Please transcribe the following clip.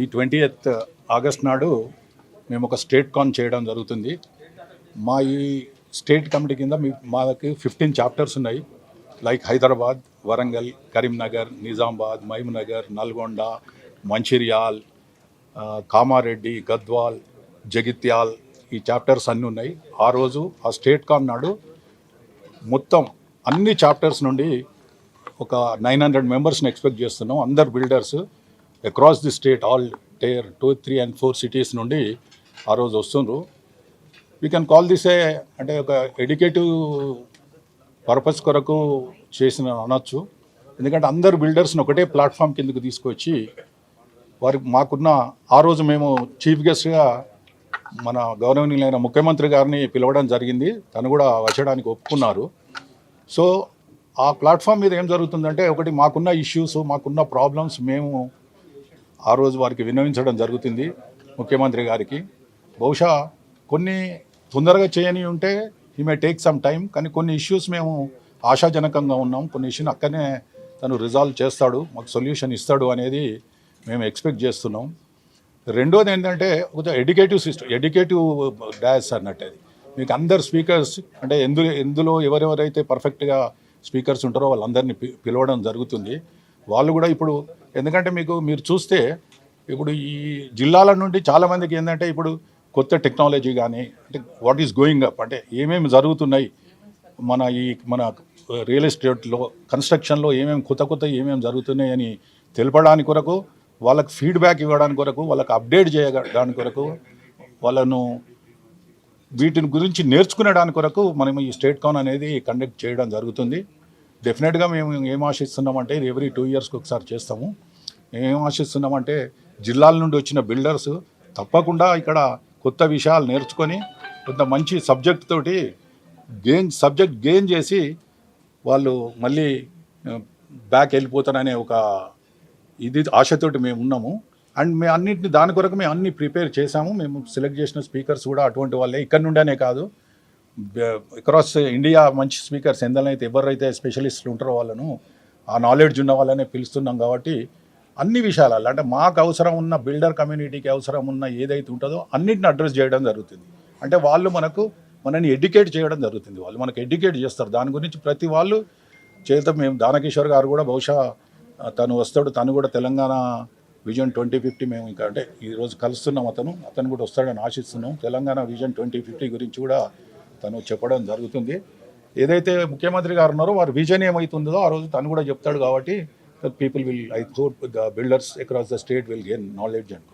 ఈ twenty eighth August నాడు మేము ఒక స్టేట్ కాన్ చేయడం జరుగుతుంది. మా ఈ స్టేట్ కమిటీ కింద మీ మాకి ఫిఫ్టీన్ చాప్టర్స్ ఉన్నాయి. లైక్ హైదరాబాద్ వరంగల్ కరీంనగర్ నిజామాబాద్ మహబూబ్నగర్ నల్గొండ మంచిర్యాల్ కామారెడ్డి గద్వాల్ జగిత్యాల్ ఈ చాప్టర్స్ అన్నీ ఉన్నాయి. ఆ రోజు ఆ స్టేట్ కాన్ నాడు మొత్తం అన్ని చాప్టర్స్ నుండి ఒక నైన్ హండ్రెడ్ మెంబర్స్ని ఎక్స్పెక్ట్ చేస్తున్నాం. అందరు builders across the state all tier two three and four cities నుండి ఆ రోజు వస్తుండ్రు. We can call this a అంటే ఒక ఎడ్యుకేటివ్ పర్పస్ కొరకు చేసిన అనొచ్చు. ఎందుకంటే అందరు బిల్డర్స్ని ఒకటే ప్లాట్ఫామ్ కిందకు తీసుకొచ్చి వారి మాకున్న ఆ రోజు మేము చీఫ్ గెస్ట్గా మన గౌరవనీయులైన ముఖ్యమంత్రి గారిని పిలవడం జరిగింది. తను కూడా వచ్చడానికి ఒప్పుకున్నారు. సో ఆ ప్లాట్ఫామ్ మీద ఏం జరుగుతుందంటే ఒకటి మాకున్న ఇష్యూస్ మాకున్న ప్రాబ్లమ్స్ మేము ఆ రోజు వారికి విన్నవించడం జరుగుతుంది ముఖ్యమంత్రి గారికి. బహుశా కొన్ని తొందరగా చేయని ఉంటే ఈ మే టేక్ సమ్ టైం కానీ కొన్ని ఇష్యూస్ మేము ఆశాజనకంగా ఉన్నాం. కొన్ని ఇష్యూని అక్కడనే తను రిజాల్వ్ చేస్తాడు మాకు సొల్యూషన్ ఇస్తాడు అనేది మేము ఎక్స్పెక్ట్ చేస్తున్నాం. రెండోది ఏంటంటే కొంచెం ఎడ్యుకేటివ్ సిస్టమ్ ఎడ్యుకేటివ్ డాష్ అన్నట్టు అది. మీకు అందరు స్పీకర్స్ అంటే ఎందులో ఎందులో ఎవరెవరైతే పర్ఫెక్ట్గా స్పీకర్స్ ఉంటారో వాళ్ళందరినీ పి- పిలవడం జరుగుతుంది. వాళ్ళు కూడా ఇప్పుడు ఎందుకంటే మీకు మీరు చూస్తే ఇప్పుడు ఈ జిల్లాల నుండి చాలామందికి ఏంటంటే ఇప్పుడు కొత్త టెక్నాలజీ కానీ అంటే వాట్ ఈస్ గోయింగ్ అప్ అంటే ఏమేమి జరుగుతున్నాయి మన ఈ మన రియల్ ఎస్టేట్లో కన్స్ట్రక్షన్లో ఏమేమి కొత్త కొత్త ఏమేమి జరుగుతున్నాయి అని తెలపడానికి కొరకు వాళ్ళకి ఫీడ్బ్యాక్ ఇవ్వడానికి కొరకు వాళ్ళకి అప్డేట్ చేయడానికి కొరకు వాళ్ళను వీటిని గురించి నేర్చుకునేదాని కొరకు మనం ఈ స్టేట్ కాన్ అనేది కండక్ట్ చేయడం జరుగుతుంది. డెఫినెట్గా మేము ఏం ఆశిస్తున్నామంటే ఎవ్రీ టూ ఇయర్స్కి ఒకసారి చేస్తాము. మేము ఏం ఆశిస్తున్నామంటే జిల్లాల నుండి వచ్చిన బిల్డర్స్ తప్పకుండా ఇక్కడ కొత్త విషయాలు నేర్చుకొని కొంత మంచి సబ్జెక్ట్ తోటి గెయిన్ సబ్జెక్ట్ గెయిన్ చేసి వాళ్ళు మళ్ళీ బ్యాక్ వెళ్ళిపోతారనే ఒక ఇది ఆశతోటి మేము ఉన్నాము. అండ్ మేము అన్నింటిని దాని కొరకు మేము అన్ని ప్రిపేర్ చేసాము మేము సెలెక్ట్ చేసిన స్పీకర్స్ కూడా అటువంటి వాళ్ళే. ఇక్కడ నుండేనే కాదు అక్రాస్ ఇండియా మంచి స్పీకర్స్ ఎందలైతే ఎవరైతే స్పెషలిస్టులు ఉంటారో వాళ్ళను ఆ నాలెడ్జ్ ఉన్న వాళ్ళనే పిలుస్తున్నాం కాబట్టి అన్ని విషయాలలో అంటే మాకు అవసరం ఉన్న బిల్డర్ కమ్యూనిటీకి అవసరం ఉన్న ఏదైతే ఉంటుందో అన్నిటిని అడ్రస్ చేయడం జరుగుతుంది. అంటే వాళ్ళు మనకు మనని ఎడ్యుకేట్ చేయడం జరుగుతుంది. వాళ్ళు మనకు ఎడ్యుకేట్ చేస్తారు. దాని గురించి ప్రతి వాళ్ళు చేత మేము దానకిషోర్ గారు కూడా బహుశా తను వస్తాడు తను కూడా తెలంగాణ విజన్ ట్వంటీ ఫిఫ్టీ మేము ఇంకా అంటే ఈరోజు కలుస్తున్నాం అతను అతను కూడా వస్తాడని ఆశిస్తున్నాం. తెలంగాణ విజన్ ట్వంటీ ఫిఫ్టీ గురించి కూడా తను చెప్పడం జరుగుతుంది. ఏదైతే ముఖ్యమంత్రి గారు ఉన్నారో వారి విజన్ ఏమవుతుందో ఆ రోజు తను కూడా చెప్తాడు కాబట్టి people will, I hope the builders across the state will gain knowledge and